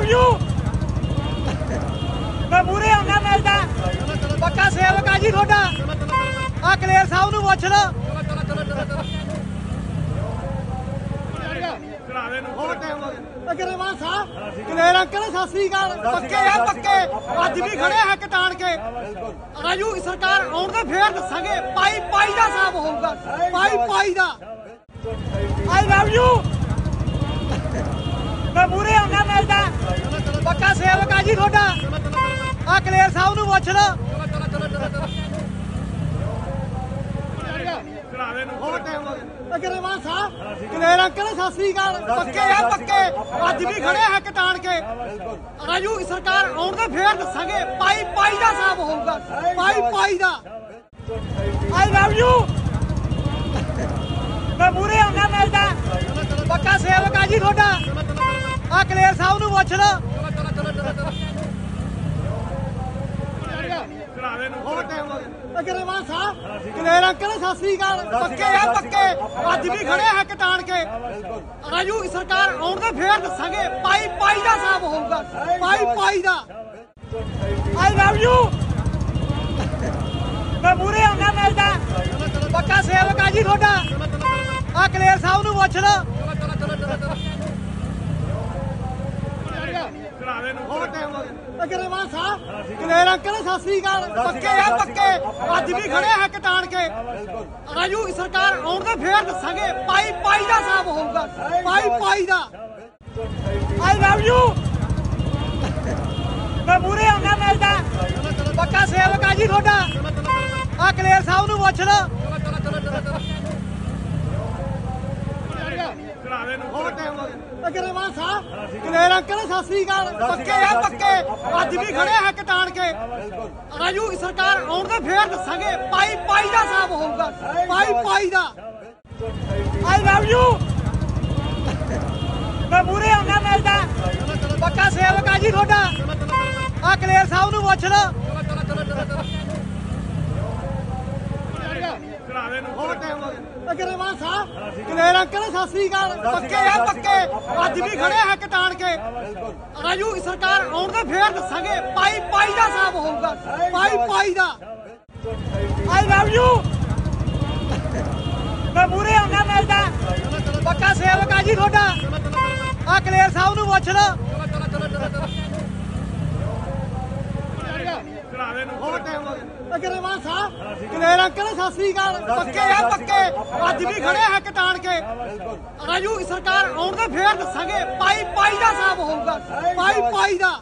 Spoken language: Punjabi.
ਲਵ ਯੂ ਮੈਂ ਮੂਰੇ ਆਉਣਾ ਮਿਲਦਾ। ਪੱਕਾ ਸੇਵਕ ਆ ਜੀ ਤੁਹਾਡਾ। ਆ ਕਲੇਰ ਸਾਹਿਬ ਨੂੰ ਪੁੱਛ ਲਓ। ਹੋਰ ਸਾਹਿਬ, ਕਲੇਰ ਅੰਕਲ, ਸਤਿ ਸ੍ਰੀ ਅਕਾਲ। ਪੱਕੇ ਆ, ਪੱਕੇ। ਅੱਜ ਵੀ ਖੜੇ ਹੱਕ ਤਾਣ ਕੇ। ਰਾਜੂ, ਸਰਕਾਰ ਆਉਣ ਤੇ ਫੇਰ ਦੱਸਾਂਗੇ। ਪਾਈ ਪਾਈ ਦਾ ਸਾਬ ਹੋਊਗਾ। ਪਾਈ ਪਾਈ ਦਾ। ਆਈ ਲਵ ਯੂ ਮੈਂ ਮੂਰੇ ਆਉਣਾ ਮਿਲਦਾ ਪੱਕਾ ਸੇਵਕ ਆ ਜੀ ਤੁਹਾਡਾ ਆ ਕਲੇਰ ਸਾਹਿਬ ਨੂੰ ਪੁੱਛ ਲਓ। ਹੋਰ ਸਾਹਿਬ ਕਲੇਰ ਅੰਕਲ, ਸਤਿ ਸ੍ਰੀ ਅਕਾਲ। ਪੱਕੇ ਆ, ਪੱਕੇ। ਅੱਜ ਵੀ ਖੜੇ ਹੱਕ ਤਾਣ ਕੇ। ਰਾਜੂ ਸਰਕਾਰ ਆਉਣ ਤੇ ਫੇਰ ਦੱਸਾਂਗੇ ਪਾਈ ਪਾਈ ਦਾ ਸਾਬ ਹੋਊਗਾ। ਪਾਈ ਪਾਈ ਦਾ। ਆਈ ਲਵ ਯੂ ਮੈਂ ਮੂਰੇ ਆਉਣਾ ਮਿਲਦਾ। ਪੱਕਾ ਸੇਵਕ ਆ ਜੀ ਤੁਹਾਡਾ। ਆ ਕਲੇਰ ਸਾਹਿਬ ਨੂੰ ਪੁੱਛ ਲਓ। ਅਗਰਵਾਲ ਸਾਹਿਬ ਕਲੇਰ ਅੰਕਲ ਸਤਿ ਸ੍ਰੀ ਅਕਾਲ। ਪੱਕੇ ਆ ਪੱਕੇ। ਅੱਜ ਵੀ ਖੜੇ ਹੱਕ ਤਾਣ ਕੇ। ਰਾਜੂ ਦੀ ਸਰਕਾਰ ਆਉਣ ਤੇ ਫੇਰ ਦੱਸਾਂਗੇ। ਪਾਈ ਪਾਈ ਦਾ ਸਾਬ ਹੋਊਗਾ। ਪਾਈ ਪਾਈ ਦਾ। I love you. ਮੈਂ ਮੂਰੇ ਆਉਣਾ ਮਿਲਦਾ। ਪੱਕਾ ਸੇਵਕ ਆ ਜੀ ਤੁਹਾਡਾ। ਆ ਕਲੇਰ ਸਾਹਿਬ ਨੂੰ ਪੁੱਛ ਲਓ। ਹੋਰ ਟਾਈਮ ਹੋ ਗਿਆ। ਅਗਰਵਾਲ ਸਾਹਿਬ ਕਲੇਰ ਅੰਕਲ ਸਤਿ ਸ੍ਰੀ ਅਕਾਲ। ਪੱਕੇ ਆ ਪੱਕੇ। ਅੱਜ ਵੀ ਖੜੇ ਹੱਕ ਤਾਣ ਕੇ। ਦੀ ਸਰਕਾਰ ਆਉਣ ਤੇ ਫੇਰ ਦੱਸਾਂਗੇ। ਪਾਈ ਪਾਈ ਦਾ ਸਾਬ ਹੋਊਗਾ। ਪਾਈ ਪਾਈ ਦਾ। ਆਈ ਲਵ ਯੂ ਮੈਂ ਮੂਰੇ ਆਉਣਾ ਮਿਲਦਾ ਪੱਕਾ ਸੇਵਕ ਆ ਜੀ ਤੁਹਾਡਾ। ਆ ਕਲੇਰ ਸਾਹਿਬ ਨੂੰ ਪੁੱਛ ਲਓ। ਹੋਰ ਟਾਈਮ ਹੋ ਗਿਆ ਅਗਰਵਾਲ ਸਾਹਿਬ, ਕਲੇਰ ਅੰਕਲ ਸਤਿ ਸ੍ਰੀ ਅਕਾਲ। ਪੱਕੇ ਆ, ਪੱਕੇ। ਅੱਜ ਵੀ ਖੜੇ ਹੱਕ ਤਾਣ ਕੇ। ਰਾਜੂ ਸਰਕਾਰ ਆਉਣ ਤੇ ਫੇਰ ਦੱਸਾਂਗੇ ਪਾਈ ਪਾਈ ਦਾ ਸਾਬ ਹੋਊਗਾ। ਪਾਈ ਪਾਈ ਦਾ। I love you. ਮੈਂ ਮੂਰੇ ਆਉਣਾ ਮਿਲਦਾ। ਪੱਕਾ ਸੇਵਕ ਆ ਜੀ ਤੁਹਾਡਾ। ਆ ਕਲੇਰ ਸਾਹਿਬ ਨੂੰ ਪੁੱਛ ਲਓ। ਅਗਰਵਾਲ ਸਾਹਿਬ ਕਲੇਰ ਅੰਕਲ ਸਤਿ ਸ੍ਰੀ ਅਕਾਲ। ਪੱਕੇ ਆ ਪੱਕੇ। ਅੱਜ ਵੀ ਖੜੇ ਹੱਕ ਤਾਣ ਕੇ। ਦੀ ਸਰਕਾਰ ਆਉਣ ਤੇ ਫੇਰ ਦੱਸਾਂਗੇ। ਪਾਈ ਪਾਈ ਦਾ ਸਾਬ ਹੋਊਗਾ। ਪਾਈ ਪਾਈ ਦਾ। I love you. ਮੈਂ ਮੂਰੇ ਆਉਣਾ ਮਿਲਦਾ ਪੱਕਾ ਸੇਵਕ ਆ ਜੀ ਤੁਹਾਡਾ। ਆ ਕਲੇਰ ਸਾਹਿਬ ਨੂੰ ਪੁੱਛ ਲਓ ਹੋਰ ਟਾਈਮ ਹੋ ਗਿਆ ਅਗਰਵਾਲ ਸਾਹਿਬ ਕਲੇਰ ਅੰਕਲ ਸਤਿ ਸ੍ਰੀ ਅਕਾਲ। ਪੱਕੇ ਆ ਪੱਕੇ। ਅੱਜ ਵੀ ਖੜੇ ਹੱਕ ਤਾਣ ਕੇ। ਰਾਜੂ ਦੀ ਸਰਕਾਰ ਆਉਣ ਤੇ ਫੇਰ ਦੱਸਾਂਗੇ। ਪਾਈ ਪਾਈ ਦਾ ਸਾਬ ਹੋਊਗਾ। ਪਾਈ ਪਾਈ ਦਾ।